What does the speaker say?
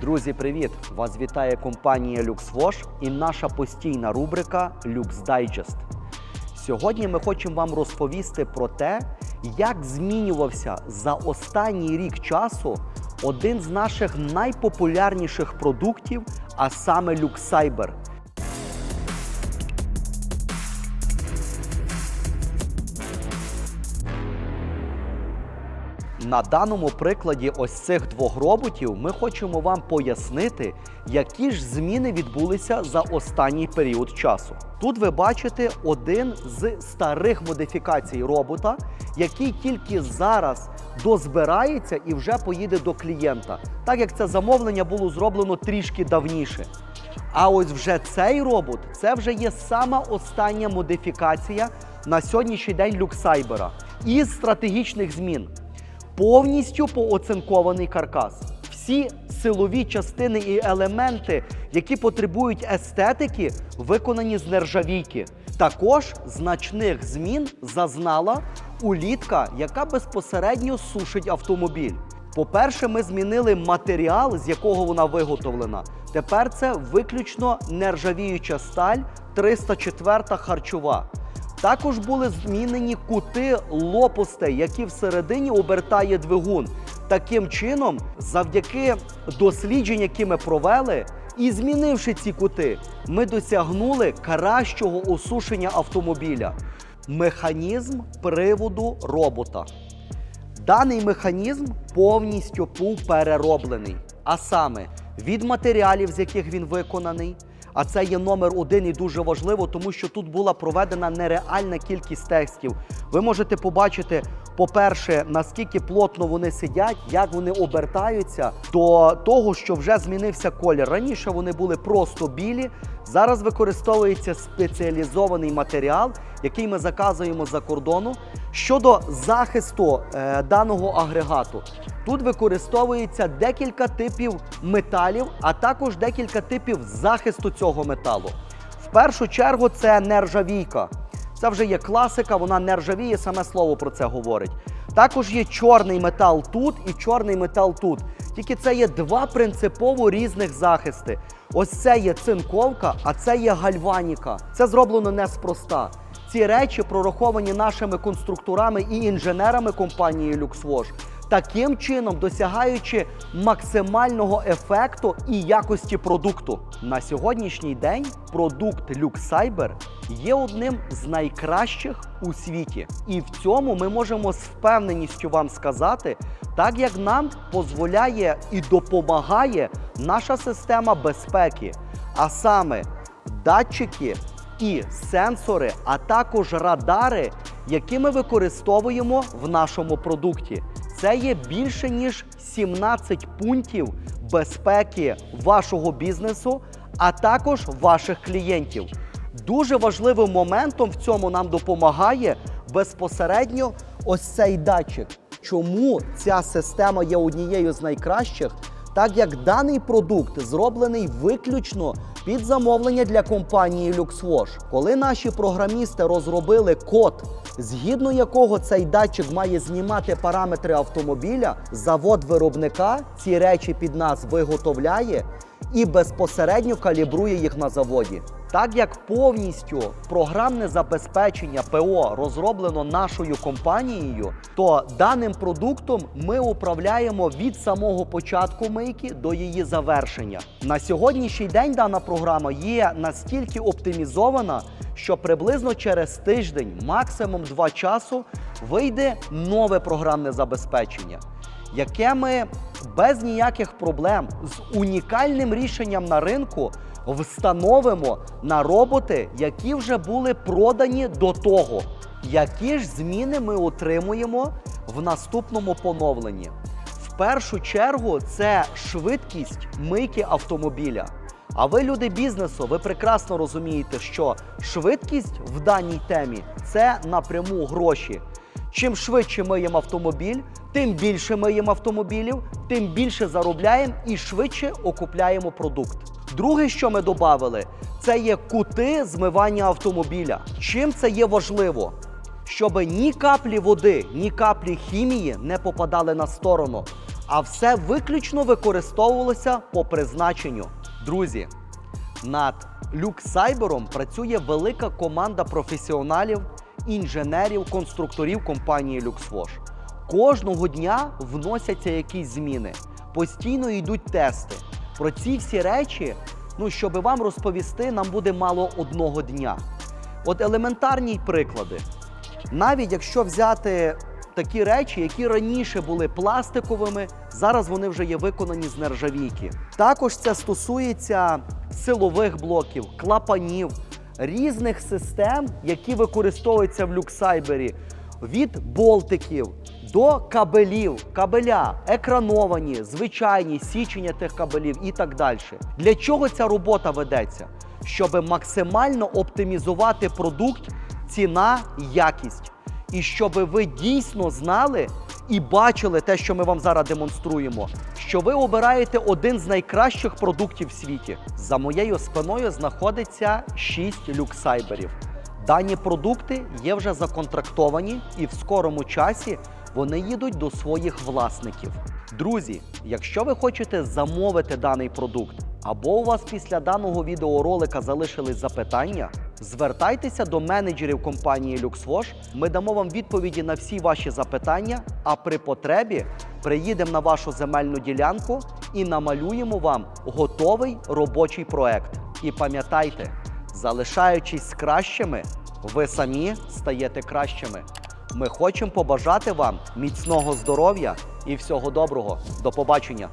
Друзі, привіт! Вас вітає компанія LuxWash і наша постійна рубрика Lux Digest. Сьогодні ми хочемо вам розповісти про те, як змінювався за останній рік часу один з наших найпопулярніших продуктів, а саме LuxCyber. На даному прикладі ось цих двох роботів ми хочемо вам пояснити, які ж зміни відбулися за останній період часу. Тут ви бачите один з старих модифікацій робота, який тільки зараз дозбирається і вже поїде до клієнта, так як це замовлення було зроблено трішки давніше. А ось вже цей робот це вже є сама остання модифікація на сьогоднішній день люксайбера із стратегічних змін повністю пооцинкований каркас. Всі силові частини і елементи, які потребують естетики, виконані з нержавійки. Також значних змін зазнала улітка, яка безпосередньо сушить автомобіль. По-перше, ми змінили матеріал, з якого вона виготовлена. Тепер це виключно нержавіюча сталь 304 харчова. Також були змінені кути лопастей, які всередині обертає двигун. Таким чином, завдяки досліджень, які ми провели, і змінивши ці кути, ми досягнули кращого осушення автомобіля. Механізм приводу робота. Даний механізм повністю був перероблений, а саме від матеріалів, з яких він виконаний. А це є номер один і дуже важливо, тому що тут була проведена нереальна кількість текстів. Ви можете побачити, по-перше, наскільки плотно вони сидять, як вони обертаються до того, що вже змінився колір. Раніше вони були просто білі. Зараз використовується спеціалізований матеріал, який ми заказуємо за кордону. Щодо захисту е, даного агрегату, тут використовується декілька типів металів, а також декілька типів захисту цього металу. В першу чергу це нержавійка. Це вже є класика, вона нержавіє, саме слово про це говорить. Також є чорний метал тут і чорний метал тут. Тільки це є два принципово різних захисти. Ось це є цинковка, а це є гальваніка. Це зроблено неспроста. Ці речі прораховані нашими конструкторами і інженерами компанії LuxWash, таким чином досягаючи максимального ефекту і якості продукту. На сьогоднішній день продукт LuxCyber є одним з найкращих у світі. І в цьому ми можемо з впевненістю вам сказати, так як нам дозволяє і допомагає наша система безпеки, а саме датчики і сенсори, а також радари, які ми використовуємо в нашому продукті. Це є більше ніж 17 пунктів безпеки вашого бізнесу, а також ваших клієнтів. Дуже важливим моментом в цьому нам допомагає безпосередньо ось цей датчик. Чому ця система є однією з найкращих? Так як даний продукт зроблений виключно під замовлення для компанії LuxWash. Коли наші програмісти розробили код, згідно якого цей датчик має знімати параметри автомобіля, завод виробника ці речі під нас виготовляє і безпосередньо калібрує їх на заводі. Так як повністю програмне забезпечення ПО розроблено нашою компанією, то даним продуктом ми управляємо від самого початку мийки до її завершення. На сьогоднішній день дана програма є настільки оптимізована, що приблизно через тиждень, максимум два часу, вийде нове програмне забезпечення яке ми без ніяких проблем з унікальним рішенням на ринку встановимо на роботи, які вже були продані до того. Які ж зміни ми отримуємо в наступному поновленні? В першу чергу це швидкість мийки автомобіля. А ви, люди бізнесу, ви прекрасно розумієте, що швидкість в даній темі це напряму гроші. Чим швидше миємо автомобіль, тим більше миємо автомобілів, тим більше заробляємо і швидше окупляємо продукт. Друге, що ми додали, це є кути змивання автомобіля. Чим це є важливо? Щоб ні каплі води, ні каплі хімії не попадали на сторону. а все виключно використовувалося по призначенню. Друзі, над люксайбером працює велика команда професіоналів, інженерів, конструкторів компанії LuxWash. Кожного дня вносяться якісь зміни, постійно йдуть тести. Про ці всі речі, ну щоб вам розповісти, нам буде мало одного дня. От елементарні приклади. Навіть якщо взяти такі речі, які раніше були пластиковими, зараз вони вже є виконані з нержавійки. Також це стосується силових блоків, клапанів, різних систем, які використовуються в люксайбері, від болтиків до кабелів, кабеля екрановані, звичайні, січення тих кабелів і так далі. Для чого ця робота ведеться? Щоб максимально оптимізувати продукт, ціна, якість. І щоб ви дійсно знали і бачили те, що ми вам зараз демонструємо, що ви обираєте один з найкращих продуктів в світі. За моєю спиною знаходиться 6 люксайберів. Дані продукти є вже законтрактовані, і в скорому часі вони їдуть до своїх власників. Друзі, якщо ви хочете замовити даний продукт, або у вас після даного відеоролика залишились запитання, звертайтеся до менеджерів компанії LuxWash. Ми дамо вам відповіді на всі ваші запитання, а при потребі приїдемо на вашу земельну ділянку і намалюємо вам готовий робочий проект. І пам'ятайте, залишаючись кращими, ви самі стаєте кращими. Ми хочемо побажати вам міцного здоров'я і всього доброго. До побачення!